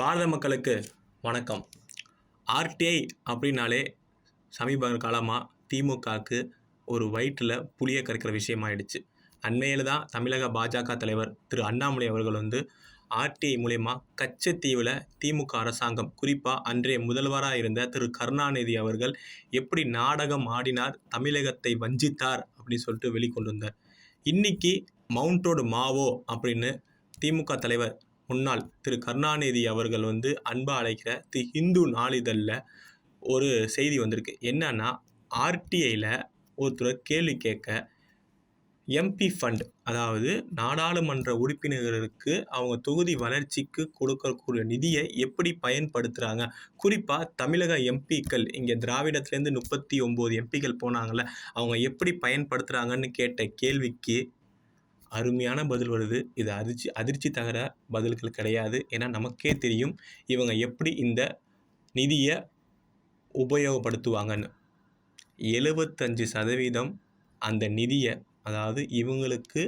பாரத மக்களுக்கு வணக்கம். ஆர்டிஐ அப்படின்னாலே சமீப காலமாக திமுகவுக்கு ஒரு வயிற்றில் புளியை கரைக்கிற விஷயமாயிடுச்சு. அண்மையில் தான் தமிழக பாஜக தலைவர் திரு அண்ணாமலை அவர்கள் வந்து ஆர்டிஐ மூலயமா கச்சத்தீவில் திமுக அரசாங்கம் குறிப்பாக அன்றைய முதல்வராக இருந்த திரு கருணாநிதி அவர்கள் எப்படி நாடகம் ஆடினார் தமிழகத்தை வஞ்சித்தார் அப்படின்னு சொல்லிட்டு வெளிக்கொண்டு வந்தார். இன்னைக்கு மவுண்டோடு மாவோ அப்படின்னு திமுக தலைவர் முன்னாள் திரு கருணாநிதி அவர்கள் வந்து அன்பா அழைக்கிற தி ஹிந்து நாளிதழில் ஒரு செய்தி வந்திருக்கு. என்னன்னா ஆர்டிஐயில் ஒருத்தர் கேள்வி கேட்க எம்பி ஃபண்ட் அதாவது நாடாளுமன்ற உறுப்பினர்களுக்கு அவங்க தொகுதி வளர்ச்சிக்கு கொடுக்கக்கூடிய நிதியை எப்படி பயன்படுத்துகிறாங்க குறிப்பாக தமிழக எம்பிக்கள் இங்கே திராவிடத்துலேருந்து முப்பத்தி ஒம்பது எம்பிக்கள் போனாங்கள்ல அவங்க எப்படி பயன்படுத்துகிறாங்கன்னு கேட்ட கேள்விக்கு அருமையான பதில் வருது. இது அதிர்ச்சி அதிர்ச்சி தகர பதில்கள் கிடையாது. ஏன்னா நமக்கே தெரியும் இவங்க எப்படி இந்த நிதியை உபயோகப்படுத்துவாங்கன்னு. எழுபத்தஞ்சு சதவீதம் அந்த நிதியை அதாவது இவங்களுக்கு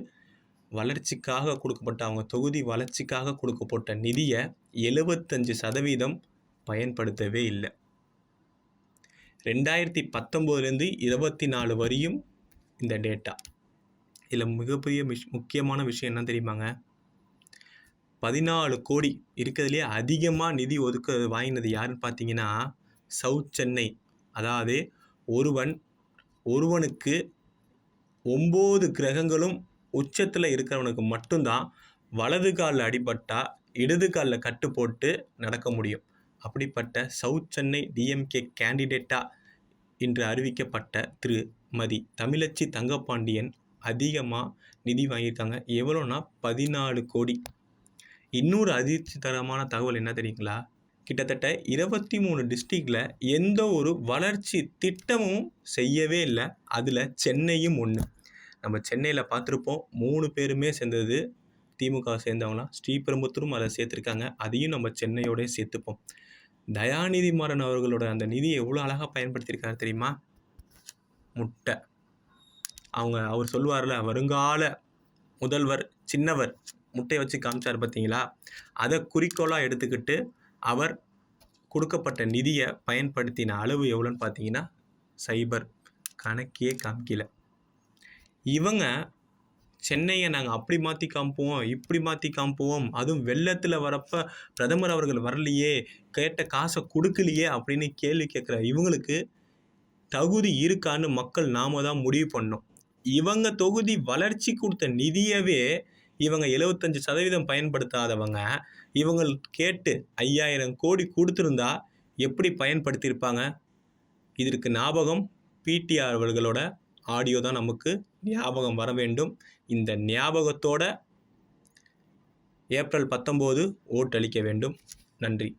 வளர்ச்சிக்காக கொடுக்கப்பட்ட அவங்க தொகுதி வளர்ச்சிக்காக கொடுக்கப்பட்ட நிதியை எழுபத்தஞ்சு சதவீதம் பயன்படுத்தவே இல்லை. ரெண்டாயிரத்தி பத்தொம்போதுலேருந்து இருபத்தி நாலு வரையும் இந்த டேட்டா. இதில் மிகப்பெரிய விஷ் முக்கியமான விஷயம் என்ன தெரியுமாங்க? பதினாலு கோடி இருக்கிறதுலே அதிகமாக நிதி ஒதுக்க வாங்கினது யாருன்னு பார்த்தீங்கன்னா சவுத் சென்னை. அதாவது ஒருவன் ஒருவனுக்கு ஒம்பது கிரகங்களும் உச்சத்தில் இருக்கிறவனுக்கு மட்டும்தான் வலது காலில் அடிபட்டால் இடது காலில் கட்டு போட்டு நடக்க முடியும். அப்படிப்பட்ட சவுத் சென்னை டிஎம்கே கேண்டிடேட்டாக இன்று அறிவிக்கப்பட்ட திருமதி தமிழச்சி தங்கப்பாண்டியன் அதிகமாக நிதி வாங்கியிருக்காங்க. எவ்வளோன்னா பதினாலு கோடி. இன்னொரு அதிர்ச்சிகரமான தகவல் என்ன தெரியுங்களா? கிட்டத்தட்ட இருபத்தி மூணு டிஸ்ட்ரிக்டில் எந்த ஒரு வளர்ச்சி திட்டமும் செய்யவே இல்லை. அதில் சென்னையும் ஒன்று நம்ம சென்னையில் பார்த்துருப்போம் மூணு பேருமே சேர்ந்தது திமுக சேர்ந்தவங்களாம் ஸ்ரீபெரும்புத்தூரும் அதை சேர்த்துருக்காங்க. அதையும் நம்ம சென்னையோடய சேர்த்துப்போம். தயாநிதி மாறன் அவர்களோட அந்த நிதியை எவ்வளோ அழகாக பயன்படுத்தியிருக்காரு தெரியுமா? முட்டை. அவங்க அவர் சொல்லுவார்ல வருங்கால முதல்வர் சின்னவர் முட்டையை வச்சு காமிச்சார் பார்த்தீங்களா அதை குறிக்கோளாக எடுத்துக்கிட்டு அவர் கொடுக்கப்பட்ட நிதியை பயன்படுத்தின அளவு எவ்வளோன்னு பார்த்தீங்கன்னா சைபர் கணக்கே காமிக்கல. இவங்க சென்னையை நாங்கள் அப்படி மாற்றி காமிப்போம் இப்படி மாற்றி காமிப்போம் அதுவும் வெள்ளத்தில் வரப்போ பிரதமர் அவர்கள் வரலையே கேட்ட காசை கொடுக்கலையே அப்படின்னு கேள்வி கேட்குற இவங்களுக்கு தகுதி இருக்கான்னு மக்கள் நாம தான் முடிவு பண்ணோம். இவங்க தொகுதி வளர்ச்சி கொடுத்த நிதியவே இவங்க எழுபத்தஞ்சு சதவீதம் பயன்படுத்தாதவங்க. இவங்க கேட்டு ஐயாயிரம் கோடி கொடுத்துருந்தா எப்படி பயன்படுத்தியிருப்பாங்க? இதற்கு ஞாபகம் பிடிஆர் அவர்களோட ஆடியோ தான் நமக்கு ஞாபகம் வர வேண்டும். இந்த ஞாபகத்தோட ஏப்ரல் பத்தொம்போது ஓட்டளிக்க வேண்டும். நன்றி.